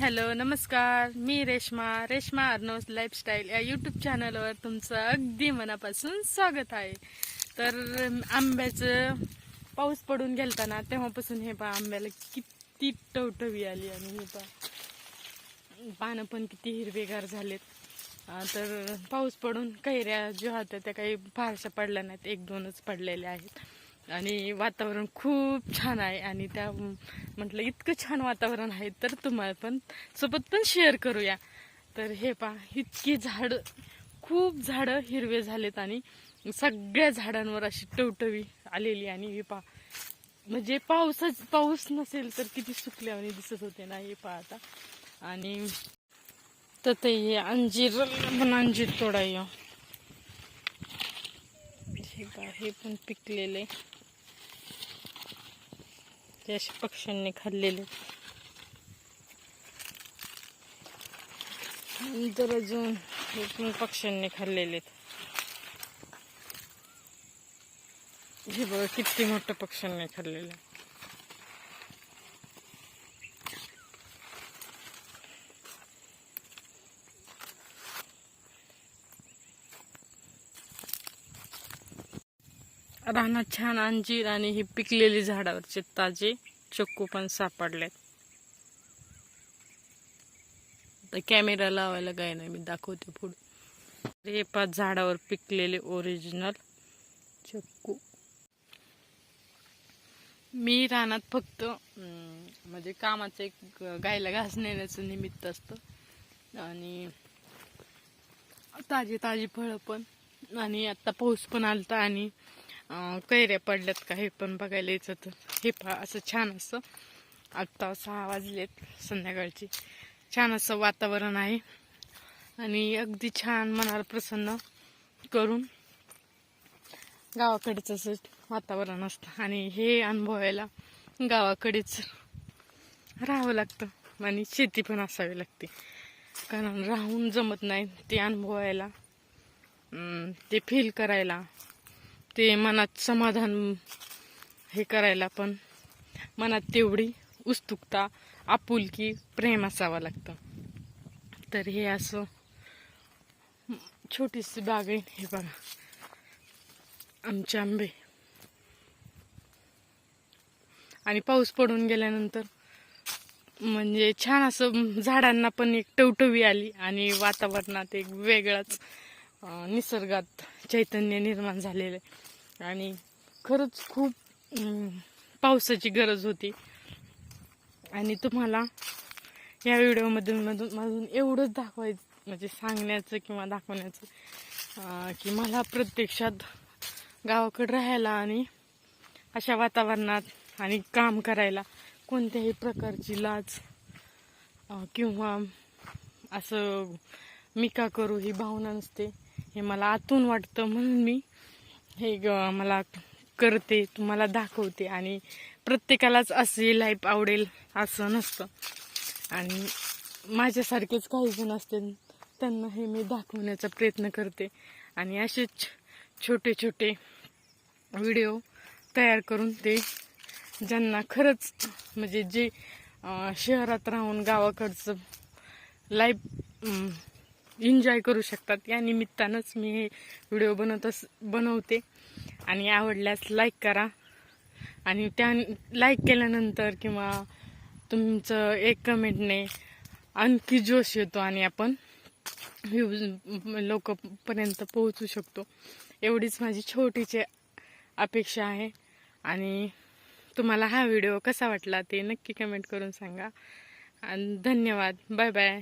Hello नमस्कार. मी रेश्मा रेश्मा अर्नोज लाईफस्टाईल या यूट्यूब चॅनलवर तुमचं अगदी मनापासून स्वागत आहे. तर आंब्याचं पाऊस पडून गेलता ना तेव्हापासून हे पहा आंब्याला किती टवटवी आली आणि हे पहा. पानं पण किती हिरवेगार झालेत. तर पाऊस पडून कैऱ्या ज्या होत्या त्या काही फारशा पडल्या नाहीत एक दोनच पडलेल्या आहेत. आणि वातावरण खूप छान आहे आणि त्या म्हटलं इतकं छान वातावरण आहे तर तुम्हाला पण सोबत पण शेअर करूया. तर हे पहा इतकी झाडं खूप झाडं हिरवे झालेत आणि सगळ्या झाडांवर अशी टवटवी आलेली आणि हे पहा म्हणजे पावसाच पाऊस नसेल तर किती सुकल्यावानी दिसत होते ना हे पा आता. आणि तर ते हे अंजीर पण अंजीर तोडाय हे पहा हे पण पिकलेले. हे असे पक्ष्यांनी खाल्लेले. नंतर अजून हे पण पक्ष्यांनी खाल्लेले हे बघ किती मोठ्या पक्ष्यांनी खाल्लेलं. रानात छान अंजीर आणि ही पिकलेली झाडावरचे ताजे चक्कू पण सापडलेत. तर कॅमेरा लावायला काय नाही मी दाखवते पुढे. हे पाच झाडावर पिकलेले ओरिजिनल चक्कू. मी रानात फक्त म्हणजे कामाचं एक गायला घास नेण्याचं निमित्त असतं. आणि ताजी ताजी फळं पण आणि आत्ता पाऊस पण आलता आणि कैऱ्या पडल्यात का हे पण बघायला यायचं तर हे पहा असं छान असं. आत्ता सहा वाजलेत संध्याकाळची. छान असं वातावरण आहे. आणि अगदी छान मनाला प्रसन्न करून गावाकडेच असं वातावरण असतं. आणि हे अनुभवायला गावाकडेच राहावं लागतं. आणि शेती पण असावी लागते. कारण राहून जमत नाही ते अनुभवायला. ते फील करायला. ते मनात समाधान हे करायला पण मनात तेवढी उत्सुकता आपुलकी प्रेम असावं लागतं. तर हे असं छोटीशी बाग आहे हे बघा. आमचे आंबे. आणि पाऊस पडून गेल्यानंतर म्हणजे छान असं झाडांना पण एक टवटवी आली आणि वातावरणात एक वेगळाच निसर्गात चैतन्य निर्माण झालेलं आहे. आणि खरंच खूप पावसाची गरज होती. आणि तुम्हाला या व्हिडिओमधून मधून मधून एवढंच दाखवायचं म्हणजे सांगण्याचं किंवा दाखवण्याचं की मला प्रत्यक्षात गावाकडे राहायला आणि अशा वातावरणात आणि काम करायला कोणत्याही प्रकारची लाज किंवा असं मी का करू ही भावना नसते. हे मला आतून वाटतं म्हणून मी हे ग- मला करते तुम्हाला दाखवते आणि प्रत्येकालाच असे लाईफ आवडेल असं नसतं. आणि माझ्यासारखेच काही जण असतील त्यांना हे मी दाखवण्याचा प्रयत्न करते. आणि असेच छोटे छोटे व्हिडिओ तयार करून ते ज्यांना खरंच म्हणजे जे शहरात राहून गावाकडचं लाईफ एन्जॉय करू शकतात. या निमित्तानंच मी हे व्हिडिओ बनवत अस बनवते. आणि आवडल्यास लाईक करा. आणि त्या लाईक केल्यानंतर किंवा तुमचं एक कमेंटने आणखी जोश येतो आणि आपण व्ह्यूज लोकपर्यंत पोहोचू शकतो. एवढीच माझी छोटीची अपेक्षा आहे. आणि तुम्हाला हा व्हिडिओ कसा वाटला ते नक्की कमेंट करून सांगा. आणि धन्यवाद. Bye bye